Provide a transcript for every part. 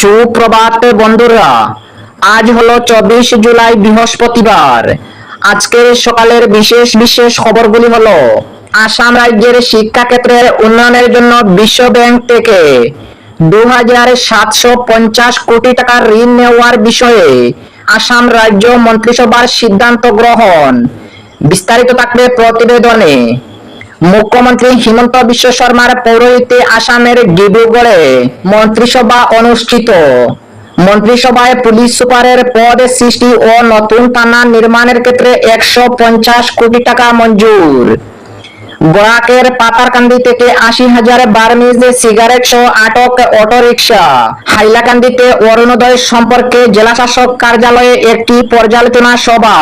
সুপ্রভাত বন্ধুরা, আজ হলো চব্বিশ জুলাই বৃহস্পতিবার। আজকের সকালের বিশেষ বিশেষ খবরগুলি হলো, আসাম রাজ্যের শিক্ষা ক্ষেত্রের উন্নয়নের জন্য বিশ্ব ব্যাংক থেকে দু হাজার সাতশো পঞ্চাশ কোটি টাকার ঋণ নেওয়ার বিষয়ে আসাম রাজ্য মন্ত্রিসভার সিদ্ধান্ত গ্রহণ। বিস্তারিত থাকবে প্রতিবেদনে। মুখ্যমন্ত্রী হিমন্ত বিশ্ব শর্মার পৌরহিত্যে আসামের ডিব্রুগড়ে মন্ত্রিসভা অনুষ্ঠিত। মন্ত্রিসভায় পুলিশ সুপারের পদ সৃষ্টি ও নতুন থানা নির্মাণের ক্ষেত্রে একশো পঞ্চাশ কোটি টাকা মঞ্জুর। বরাকের পাতারকান্দি থেকে আশি হাজার বার্মিজ সিগারেট সহ আটক অটোরিকশা। হাইলাকান্দিতে অরুণোদয় সম্পর্কে জেলাশাসক কার্যালয়ে একটি পর্যালোচনা সভা।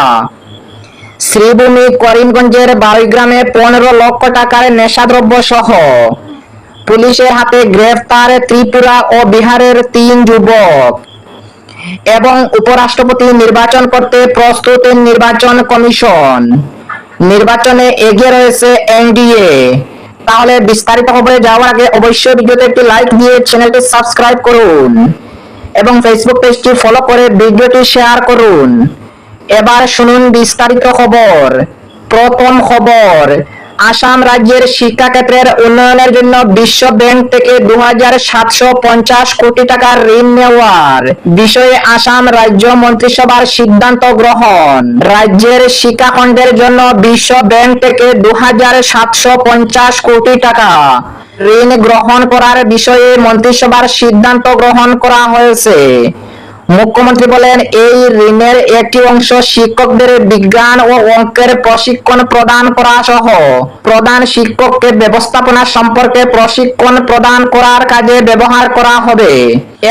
শ্রীভূমি করিমগঞ্জের বাড়িগ্রামে পনেরো লক্ষ টাকার নেশাদ্রব্য সহ। পুলিশের হাতে গ্রেফতার ত্রিপুরা ও বিহারের তিন যুবক। এবং উপরাষ্ট্রপতি নির্বাচন করতে প্রস্তুত নির্বাচন কমিশন। নির্বাচনে এগিয়ে রয়েছে এনডিএ। তাহলে বিস্তারিত খবরে যাওয়ার আগে অবশ্যই ভিডিওতে একটি লাইক দিয়ে চ্যানেলটি সাবস্ক্রাইব করুন। এবং ফেসবুক পেজটি ফলো করে ভিডিওটি শেয়ার করুন। এবার শুনুন বিস্তারিত খবর। প্রথম খবর, আসাম রাজ্যের শিক্ষা ক্ষেত্রের উন্নয়নের জন্য বিশ্ব ব্যাংক থেকে দুহাজার সাতশ পঞ্চাশ কোটি টাকার ঋণ নেওয়ার বিষয়ে আসাম রাজ্য মন্ত্রিসভার সিদ্ধান্ত গ্রহণ। রাজ্যের শিক্ষাখণ্ডের জন্য বিশ্ব ব্যাংক থেকে দু হাজার সাতশো পঞ্চাশ কোটি টাকা ঋণ গ্রহণ করার বিষয়ে মন্ত্রিসভার সিদ্ধান্ত গ্রহণ করা হয়েছে। মুখ্যমন্ত্রী বলেন, এই ঋণের একটি অংশ শিক্ষকদের বিজ্ঞান ও অঙ্কের প্রশিক্ষণ প্রদান করা সহ, প্রধান শিক্ষককে ব্যবস্থাপনা সম্পর্কে প্রশিক্ষণ প্রদান করার কাজে ব্যবহার করা হবে।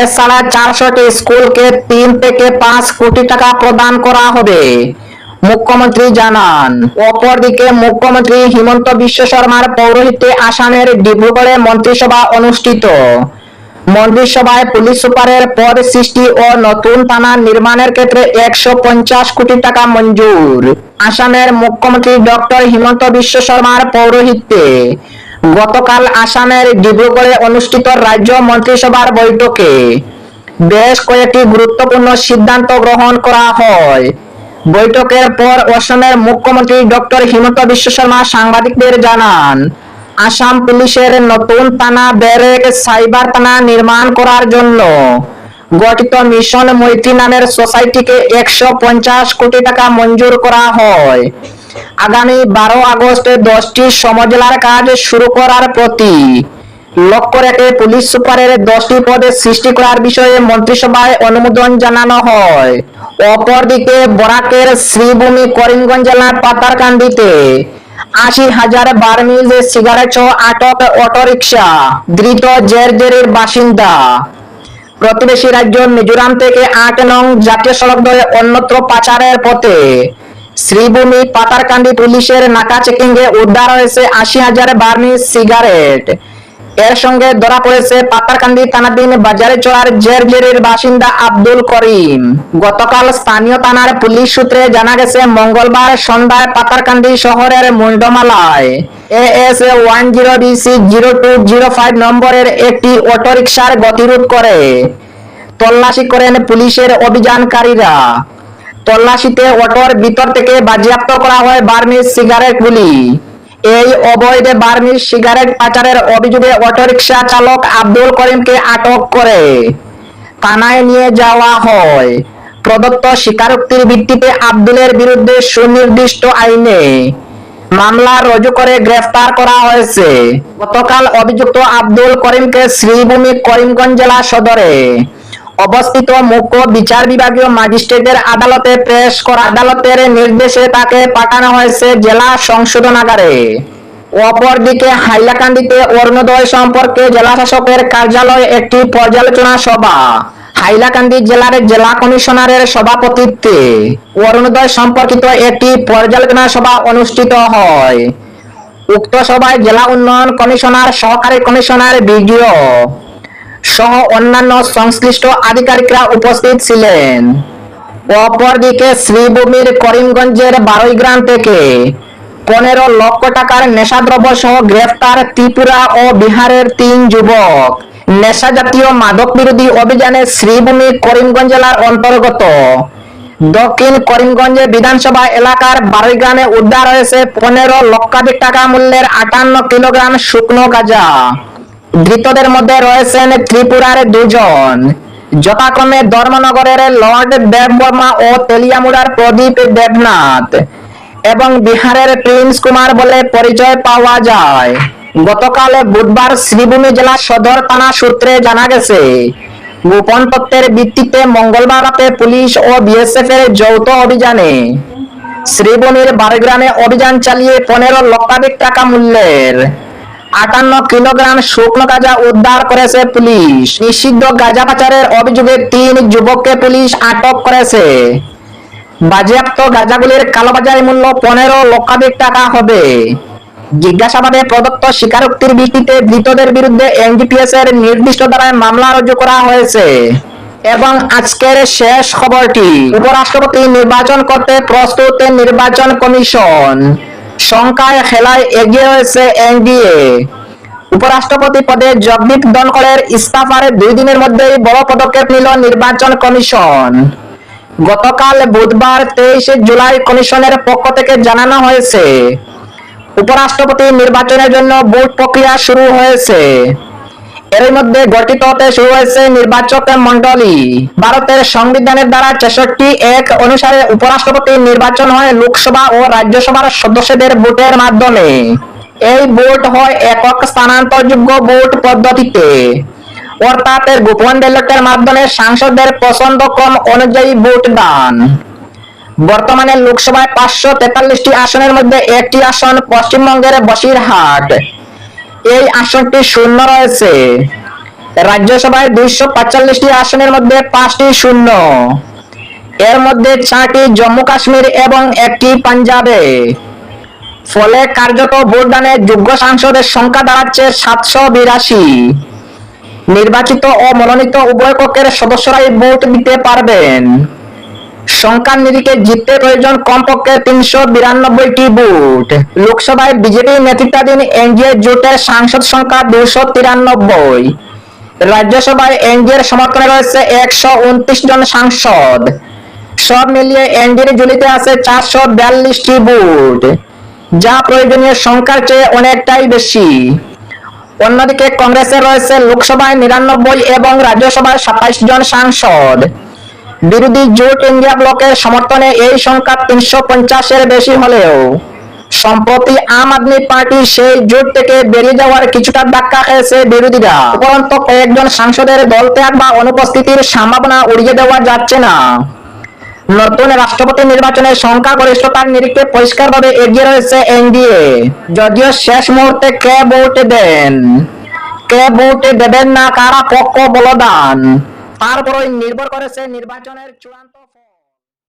এছাড়া চারশোটি স্কুলকে তিন থেকে পাঁচ কোটি টাকা প্রদান করা হবে। মুখ্যমন্ত্রী জানান, অপরদিকে মুখ্যমন্ত্রী হিমন্ত বিশ্ব শর্মার পৌরোহিত্যে আসামের ডিব্রুগড়ে মন্ত্রিসভা অনুষ্ঠিত। মন্ত্রিসভায় পুলিশ সুপারের পদ সৃষ্টি ও নতুন থানা নির্মাণের ক্ষেত্রে একশো পঞ্চাশ কোটি টাকা মঞ্জুর। আসামের মুখ্যমন্ত্রী ডক্টর হিমন্ত বিশ্ব শর্মার পৌরোহিত্যে। গতকাল আসামের ডিব্রুগড়ে অনুষ্ঠিত রাজ্য মন্ত্রিসভার বৈঠকে বেশ কয়েকটি গুরুত্বপূর্ণ সিদ্ধান্ত গ্রহণ করা হয়। বৈঠকের পর অসমের মুখ্যমন্ত্রী ডক্টর হিমন্ত বিশ্ব শর্মা সাংবাদিকদের জানান আসাম পুলিশের নতুন থানা ব্যারেক সাইবার থানা নির্মাণ করার জন্য। গঠিত মিশন মৈত্রী নামের সোসাইটিকে একশো পঞ্চাশ কোটি টাকা মঞ্জুর করা হয়। আগামী বারো আগস্টে দশটি সমজেলার কাজ শুরু করার প্রতি লক্ষ্য রেখে পুলিশ সুপারের দশটি পদে সৃষ্টি করার বিষয়ে মন্ত্রিসভায় অনুমোদন জানানো হয়। অপরদিকে বরাকের শ্রীভূমি করিমগঞ্জ জেলার পাতারকান্দিতে আশি হাজার বার্মিজ সিগারেট সহ আটক অটোরিকশা। ধৃত জেরজেরের বাসিন্দা। প্রতিবেশী রাজ্য মিজোরাম থেকে আট নং জাতীয় সড়ক ধরে অন্যত্র পাচারের পথে। শ্রীভূমি পাতারকান্দি পুলিশের নাকা চেকিং এ উদ্ধার হয়েছে আশি হাজার বার্মিজ সিগারেট। এর সঙ্গে ধরা পড়েছে পাতারকান্দি থানাধীন বাজারে চড়ার জেরজেরির বাসিন্দা আব্দুল করিম। গতকাল স্থানীয় থানার পুলিশ সূত্রে জানা গেছে, মঙ্গলবার সন্ধ্যায় পাতারকান্দি শহরের মুন্ডমালায় AS one zero BC zero two zero five নম্বরের একটি অটোরিকশার গতিরোধ করে। তল্লাশি করেন পুলিশের অভিযানকারীরা। তল্লাশিতে অটোর ভিতর থেকে বাজেয়াপ্ত করা হয় বার্মিজ সিগারেটগুলি এই অবৈধ বার্মিজ সিগারেট পাচারের অভিযোগে অটোরিকশা চালক আব্দুল করিমকে আটক করে। থানায় নিয়ে যাওয়া হয়। প্রদত্ত স্বীকারোক্তির ভিত্তিতে আব্দুলের বিরুদ্ধে সুনির্দিষ্ট আইনে মামলা রুজু করে গ্রেফতার করা হয়েছে। গতকাল অভিযুক্ত আব্দুল করিমকে শ্রীভূমি করিমগঞ্জ জেলা সদরে অবস্থিত মুখ্য বিচার বিভাগীয় ম্যাজিস্ট্রেটের আদালতে পেশ করা আদালতের নির্দেশে তাকে পাঠানো হয়েছে জেলা সংশোধনাগারে অপরদিকে হাইলাকান্দিতে অরুণোদয় সম্পর্কে জেলা শাসকের কার্যালয়ে একটি পর্যালোচনা সভা। হাইলাকান্দি জেলার জেলা কমিশনারের সভাপতিত্বে অরুণোদয় সম্পর্কিত একটি পর্যালোচনা সভা অনুষ্ঠিত হয়। উক্ত সভায় জেলা উন্নয়ন কমিশনার, সহকারী কমিশনার বিডিও সহ অন্যান্য সংশ্লিষ্ট আধিকারিকরা উপস্থিত ছিলেন। অপরদিকে শ্রীভূমির করিমগঞ্জের বারৈগ্রাম থেকে পনেরো লক্ষ টাকার নেশাদ্রব্য সহ গ্রেফতার ত্রিপুরা ও বিহারের তিন যুবক। নেশা জাতীয় মাদক বিরোধী অভিযানে শ্রীভূমি করিমগঞ্জ জেলার অন্তর্গত। দক্ষিণ করিমগঞ্জে বিধানসভা এলাকার বারৈগ্রামে উদ্ধার হয়েছে পনেরো লক্ষাধিক টাকা মূল্যের আটান্ন কিলোগ্রাম শুকনো গাঁজা। ধৃতদের মধ্যে রয়েছেন ত্রিপুরার দুজন। যথাক্রমে ধর্মনগরের লর্ড দেববর্মা ও তেলিয়ামুড়ার প্রদীপ দেবনাথ এবং বিহারের প্রিন্স কুমার বলে পরিচয় পাওয়া যায়। গতকাল বুধবার শ্রীভূমি জেলা সদর থানা সূত্রে জানা গেছে, গোপন তথ্যের ভিত্তিতে মঙ্গলবার রাতে পুলিশ ও বিএসএফ এর যৌথ অভিযানে শ্রীভূমির বারগ্রামে অভিযান চালিয়ে পনেরো লক্ষাধিক টাকা মূল্যের আটান্ন কিলোগ্রাম শুকনো গাঁজা উদ্ধার করেছে পুলিশ। নিষিদ্ধ গাঁজা পাচারের অভিযোগে তিন যুবককে পুলিশ আটক করেছে। বাজেয়াপ্ত গাঁজাগুলির কালোবাজারি মূল্য পনেরো লক্ষাধিক টাকা হবে। জিজ্ঞাসাবাদে প্রদত্ত স্বীকারোক্তির ভিত্তিতে ধৃতদের বিরুদ্ধে এনডিপিএস এর নির্দিষ্ট ধারায় মামলা রুজু করা হয়েছে। এবং আজকের শেষ খবরটি, উপরাষ্ট্রপতি নির্বাচন করতে প্রস্তুত নির্বাচন কমিশন। সংখ্যায় খেলায় এগিয়ে রয়েছে এনডিএ উপরাষ্ট্রপতি পদে জগদীপ ধনখড়ের ইস্তফার দুই দিনের মধ্যেই বড় পদক্ষেপ নিল নির্বাচন কমিশন। গতকাল বুধবার তেইশে জুলাই কমিশনের পক্ষ থেকে জানানো হয়েছে, উপরাষ্ট্রপতি নির্বাচনের জন্য ভোট প্রক্রিয়া শুরু হয়েছে। এর মধ্যে গঠিত হতে শুরু হয়েছে নির্বাচক মন্ডলী ভারতের সংবিধানের দ্বারা ছেষট্টি এক অনুসারে উপরাষ্ট্রপতি নির্বাচন হয় লোকসভা ও রাজ্যসভার সদস্যদের ভোটের মাধ্যমে। এই ভোট হয় একক স্থানান্তরযোগ্য ভোট পদ্ধতিতে। অর্থাৎ গোপন ব্যালটের মাধ্যমে সাংসদদের পছন্দ ক্রম অনুযায়ী ভোট দান। বর্তমানে লোকসভায় পাঁচশো তেতাল্লিশটি আসনের মধ্যে একটি আসন পশ্চিমবঙ্গের বসিরহাট। এই আসনটি শূন্য রয়েছে। রাজ্যসভায় দুইশো পাঁচচল্লিশটি আসনের মধ্যে পাঁচটি শূন্য। এর মধ্যে চারটি জম্মু কাশ্মীর এবং একটি পাঞ্জাবে। ফলে কার্যত ভোটদানে যোগ্য সাংসদের সংখ্যা দাঁড়াচ্ছে সাতশো বিরাশি। নির্বাচিত ও মনোনীত উভয় পক্ষের সদস্যরাই ভোট দিতে পারবেন। সংখ্যার নিরিখে জিততে প্রয়োজন কমপক্ষে তিনশো বিরানব্বইটি ভোট। লোকসভায় বিজেপি নেতৃত্বাধীন এনডিএ জোটের সাংসদ সংখ্যা দুশো তিরানব্বই। রাজ্যসভায় এনডিএর সমর্থনে রয়েছে একশো উনত্রিশ জন সাংসদ। সব মিলিয়ে এনডিএর ঝুলিতে আছে চারশো বিয়াল্লিশটি ভোট। যা প্রয়োজনীয় সংখ্যার চেয়ে অনেকটাই বেশি। অন্যদিকে কংগ্রেসের রয়েছে লোকসভায় নিরানব্বই এবং রাজ্যসভায় সাতাইশ জন সাংসদ। বিরোধী জোট ইন্ডিয়া ব্লকের সমর্থনে এই সংখ্যা তিনশো পঞ্চাশের বেশি হলেও, সম্প্রতি আম আদমি পার্টি সেই জোট থেকে বেরিয়ে যাওয়ার কিছুটা ধাক্কা খেয়েছে বিরোধীরা। উপরন্ত কয়েকজন সাংসদের দল ত্যাগ বা অনুপস্থিতির সম্ভাবনা উড়িয়ে দেওয়া যাচ্ছে না। নতুন রাষ্ট্রপতি নির্বাচনের সংখ্যাগরিষ্ঠতার নিরিখে পরিষ্কারভাবে এগিয়ে রয়েছে এনডিএ। যদিও শেষ মুহূর্তে কে ভোট দেন? কে ভোট দেবেন না? কারা পক্ষ বলদান? তারপরই নির্ভর করেছে নির্বাচনের চূড়ান্ত।